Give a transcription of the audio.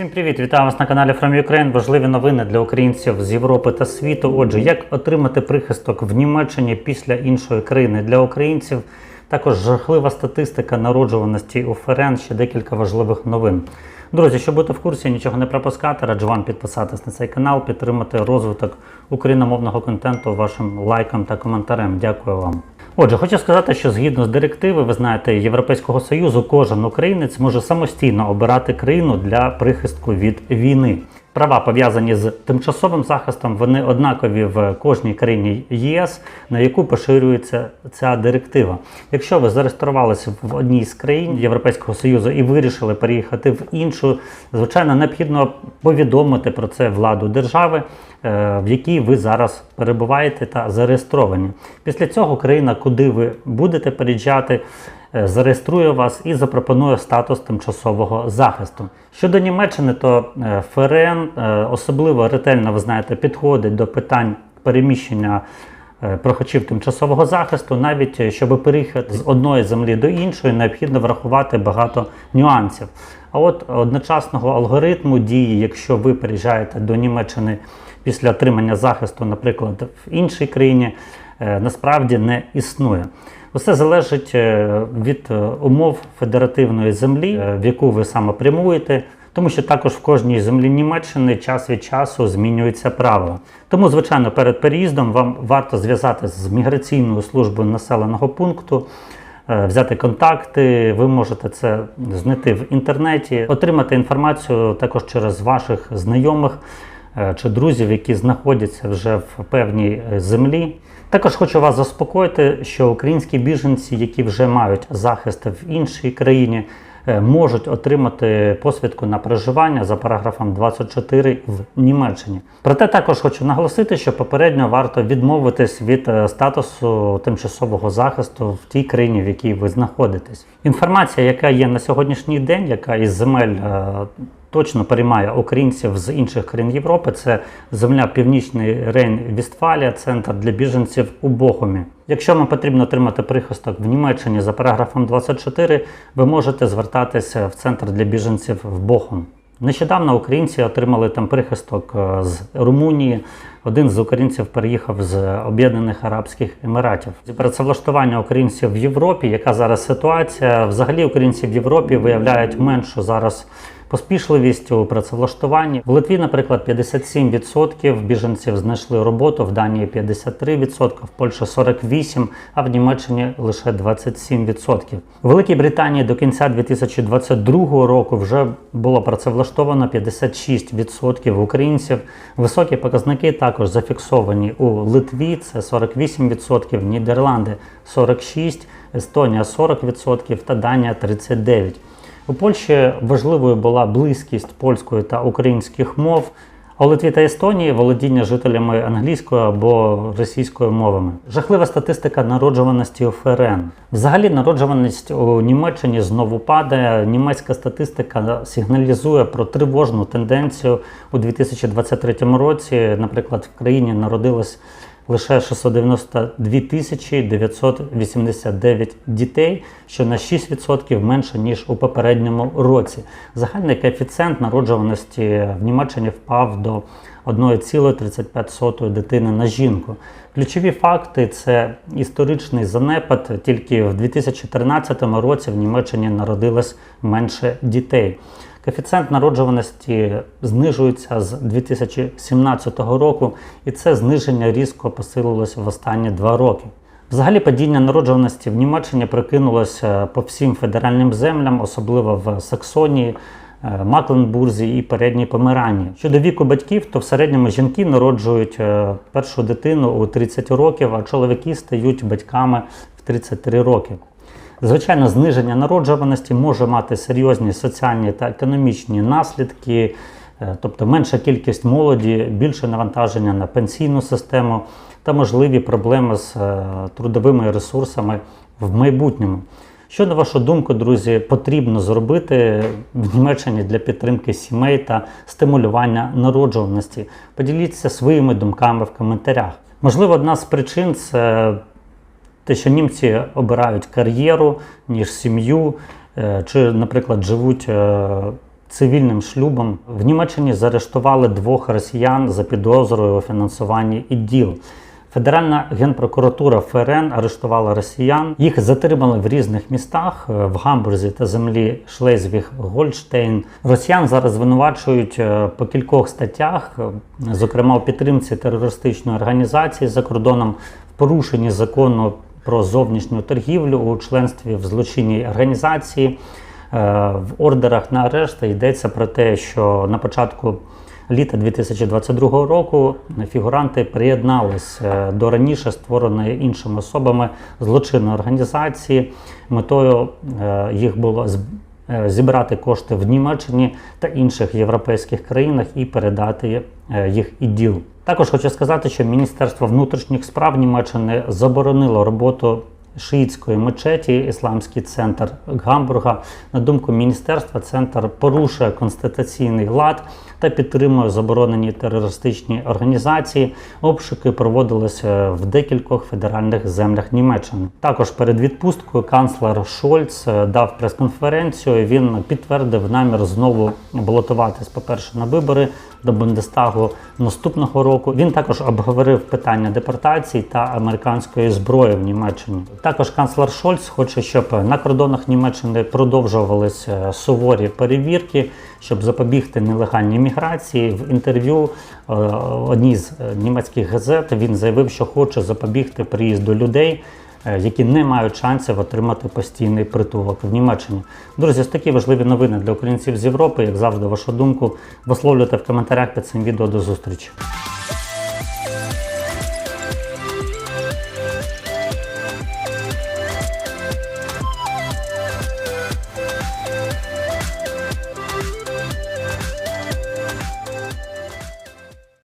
Всім привіт! Вітаю вас на каналі From Ukraine. Важливі новини для українців з Європи та світу. Отже, як отримати прихисток в Німеччині після іншої країни для українців? Також жахлива статистика народжуваності у ФРН, ще декілька важливих новин. Друзі, щоб бути в курсі, нічого не пропускати, раджу вам підписатись на цей канал, підтримати розвиток україномовного контенту вашим лайком та коментарем. Дякую вам. Отже, хочу сказати, що згідно з директиви, ви знаєте, Європейського союзу, кожен українець може самостійно обирати країну для прихистку від війни. Права пов'язані з тимчасовим захистом, вони однакові в кожній країні ЄС, на яку поширюється ця директива. Якщо ви зареєструвалися в одній з країн Європейського союзу і вирішили переїхати в іншу, звичайно, необхідно повідомити про це владу держави, е, в якій ви зараз перебуваєте та зареєстровані. Після цього країна, куди ви будете переїжджати, зареєструє вас і запропонує статус тимчасового захисту. Щодо Німеччини, то е, ФРН е, особливо ретельно, ви знаєте, підходить до питань переміщення е, прохачів тимчасового захисту, навіть е, щоб переїхати з одної землі до іншої, необхідно врахувати багато нюансів. А от одночасного алгоритму дії, якщо ви переїжджаєте до Німеччини після отримання захисту, наприклад, в іншій країні, е, насправді не існує. Усе залежить е, від е, умов федеративної землі, е, в яку ви саме прямуєте. Тому що також в кожній землі Німеччини час від часу змінюються правила. Тому, звичайно, перед переїздом вам варто зв'язатися з міграційною службою населеного пункту, е, взяти контакти. Ви можете це знайти в інтернеті, отримати інформацію також через ваших знайомих е, чи друзів, які знаходяться вже в певній е, землі. Також хочу вас заспокоїти, що українські біженці, які вже мають захист в іншій країні, е, можуть отримати посвідку на проживання за параграфом 24 в Німеччині. Проте також хочу наголосити, що попередньо варто відмовитись від е, статусу тимчасового захисту в тій країні, в якій ви знаходитесь. Інформація, яка є на сьогоднішній день, яка із земель е, точно переймає українців з інших країн Європи. Це земля Північний Рейн-Вістфалія, центр для біженців у Бохумі. Якщо вам потрібно отримати прихисток в Німеччині за параграфом 24, ви можете звертатися в центр для біженців в Бохум. Нещодавно українці отримали там прихисток е, з Румунії. Один з українців переїхав з Об'єднаних Арабських Еміратів. Працевлаштування українців в Європі, яка зараз ситуація? Взагалі українці в Європі виявляють меншу зараз поспішливість у працевлаштуванні. В Литві, наприклад, 57% біженців знайшли роботу, в Данії 53%, в Польщі 48%, а в Німеччині лише 27%. У Великій Британії до кінця 2022 року вже було працевлаштовано 56% українців. Високі показники також зафіксовані у Литві, це 48%, Нідерланди 46%, Естонія 40% та Данія 39%. У Польщі важливою була близькість польської та українських мов. А у Литві та Естонії володіння жителями англійською або російською мовами. Жахлива статистика народжуваності у. Взагалі, народжуваність у Німеччині знову падає. Німецька статистика сигналізує про тривожну тенденцію у 2023 році. Наприклад, в країні народилось лише 692 тисячі 989 дітей, що на 6% менше ніж у попередньому році. Загальний коефіцієнт народжуваності в Німеччині впав до 1,35 дитини на жінку. Ключові факти це історичний занепад. Тільки в 2013 році в Німеччині народилось менше дітей. Коефіцієнт народжуваності знижується з 2017 року, і це зниження різко посилилось в останні два роки. Взагалі падіння народжуваності в Німеччині прикинулося по всім федеральним землям, особливо в Саксонії, е, Макленбурзі і передній Померанії. Щодо віку батьків, то в середньому жінки народжують е, першу дитину у 30 років, а чоловіки стають батьками в 33 роки. Звичайно, зниження народжуваності може мати серйозні соціальні та економічні наслідки, е, тобто менша кількість молоді, більше навантаження на пенсійну систему та можливі проблеми з е, трудовими ресурсами в майбутньому. Що, на вашу думку, друзі, потрібно зробити в Німеччині для підтримки сімей та стимулювання народжуваності? Поділіться своїми думками в коментарях. Можливо, одна з причин це те, що німці обирають кар'єру, ніж сім'ю, е, чи, наприклад, живуть е, цивільним шлюбом. В Німеччині заарештували двох росіян за підозрою у фінансуванні іділ. Федеральна генпрокуратура ФРН арештувала росіян. Їх затримали в різних містах е, в Гамбурзі та землі Шлезвіг Гольштейн. Росіян зараз звинувачують по кількох статтях, зокрема у підтримці терористичної організації за кордоном, в порушенні закону про зовнішню торгівлю у членстві в злочинній організації. Е, В ордерах на арешт йдеться про те, що на початку літа 2022 року фігуранти приєднались е, до раніше створеної іншими особами злочинної організації. Метою е, їх було зібрати кошти в Німеччині та інших європейських країнах і передати е, їх іділ. Також хочу сказати, що Міністерство внутрішніх справ Німеччини заборонило роботу шиїтської мечеті Ісламський центр Гамбурга. На думку міністерства, центр порушує конституційний лад та підтримує заборонені терористичні організації. Обшуки проводилися в декількох федеральних землях Німеччини. Також перед відпусткою канцлер Шольц е, дав прес-конференцію. Він підтвердив намір знову балотуватись, по-перше, на вибори до Бундестагу наступного року. Він також обговорив питання депортацій та американської зброї в Німеччині. Також канцлер Шольц хоче, щоб на кордонах Німеччини продовжувалися суворі перевірки, щоб запобігти нелегальній міграції. В інтерв'ю е, одній з німецьких газет він заявив, що хоче запобігти приїзду людей. Е, Які не мають шансів отримати постійний притулок в Німеччині. Друзі, ось такі важливі новини для українців з Європи. Як завжди, вашу думку висловлюйте в коментарях під цим відео. До зустрічі.